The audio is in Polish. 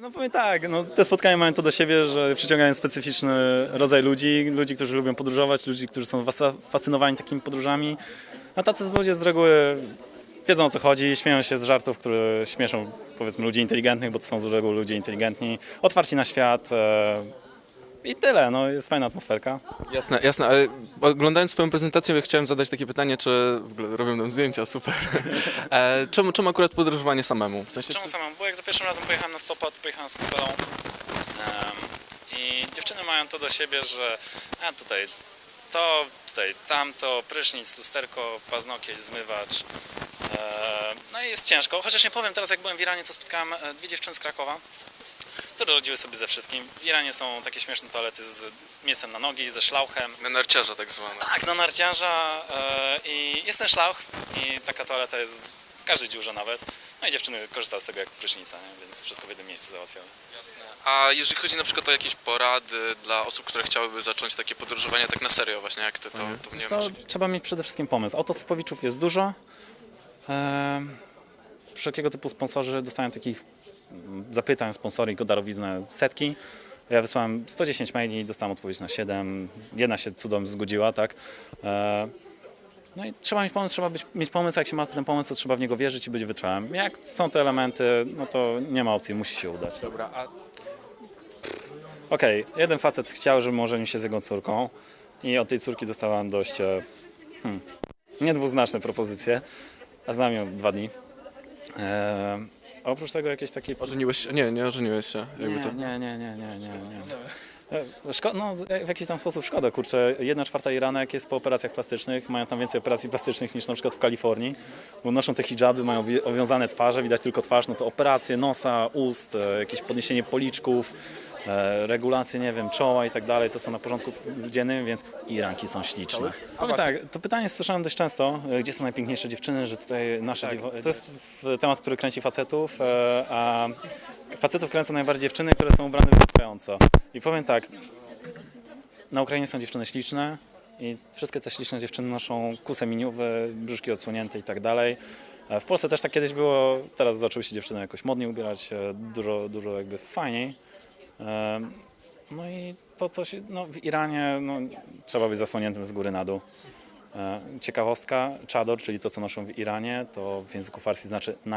No powiem tak, no, te spotkania mają to do siebie, że przyciągają specyficzny rodzaj ludzi, ludzi, którzy lubią podróżować, ludzi, którzy są fascynowani takimi podróżami. A tacy ludzie z reguły wiedzą o co chodzi, śmieją się z żartów, które śmieszą powiedzmy ludzi inteligentnych, bo to są z reguły ludzie inteligentni, otwarci na świat. E, I tyle, no jest fajna atmosferka. Jasne, jasne, ale oglądając swoją prezentację ja chciałem zadać takie pytanie, czy w ogóle robią nam zdjęcia, super. E, czemu, czemu akurat podróżowanie samemu? W sensie, Czemu samemu? Bo jak za pierwszym razem pojechałem na stopa, to pojechałem z kupelą. Em, I dziewczyny mają to do siebie, że a tutaj to, tutaj tamto, prysznic, lusterko, paznokieć, zmywacz. E, No i jest ciężko. Chociaż nie powiem, teraz jak byłem w Iranie, to spotkałem e, dwie dziewczyny z Krakowa, które rodziły sobie ze wszystkim. W Iranie są takie śmieszne toalety z miejscem na nogi, ze szlauchem. na narciarza tak zwane. Tak, na narciarza e, i jest ten szlauch i taka toaleta jest w każdej dziurze nawet. No i dziewczyny korzystały z tego jak prysznica, nie? więc wszystko w jednym miejscu załatwiały. Jasne. A jeżeli chodzi na przykład o jakieś porady dla osób, które chciałyby zacząć takie podróżowanie tak na serio właśnie jak ty, to, to nie To masz... trzeba mieć przede wszystkim pomysł. Autostopowiczów jest dużo. Em, wszelkiego typu sponsorzy dostają takich zapytań, sponsoring o darowiznę setki. Ja wysłałem 110 maili, dostałem odpowiedź na 7. Jedna się cudem zgodziła, tak. E, No i trzeba mieć pomysł, trzeba być, mieć pomysł, jak się ma ten pomysł, to trzeba w niego wierzyć i być wytrwałym. Jak są te elementy, no to nie ma opcji, musi się udać. Dobra, a Okej, jeden facet chciał, żebym ożenił się z jego córką i od tej córki dostałem dość e, hmm, niedwuznaczne propozycje, a znam ją dwa dni. E, a oprócz tego jakieś takie... ożeniłeś się? Nie, nie ożeniłeś się. Jakby co? Nie, nie, nie, nie, nie, nie. E, Szko- no, w jakiś tam sposób szkoda, kurczę. Jedna czwarta Iranek jest po operacjach plastycznych, mają tam więcej operacji plastycznych niż na przykład w Kalifornii, bo noszą te hijaby, mają wi- owiązane twarze, widać tylko twarz, no to operacje nosa, ust, e, jakieś podniesienie policzków, regulacje, nie wiem, czoła i tak dalej, to są na porządku dziennym, więc Iranki są śliczne. Powiem tak, to pytanie słyszałem dość często, e, gdzie są najpiękniejsze dziewczyny, że tutaj nasze dziewo- To jest temat, który kręci facetów, e, a facetów kręcą najbardziej dziewczyny, które są ubrane wyczerpująco. I powiem tak, na Ukrainie są dziewczyny śliczne i wszystkie te śliczne dziewczyny noszą kuse miniowe, brzuszki odsłonięte i tak dalej. E, W Polsce też tak kiedyś było, teraz zaczęły się dziewczyny jakoś modniej ubierać, e, dużo, dużo jakby fajniej. No i to coś, no w Iranie no, trzeba być zasłoniętym z góry na dół. E, Ciekawostka, czador, czyli to co noszą w Iranie, to w języku farsi znaczy nam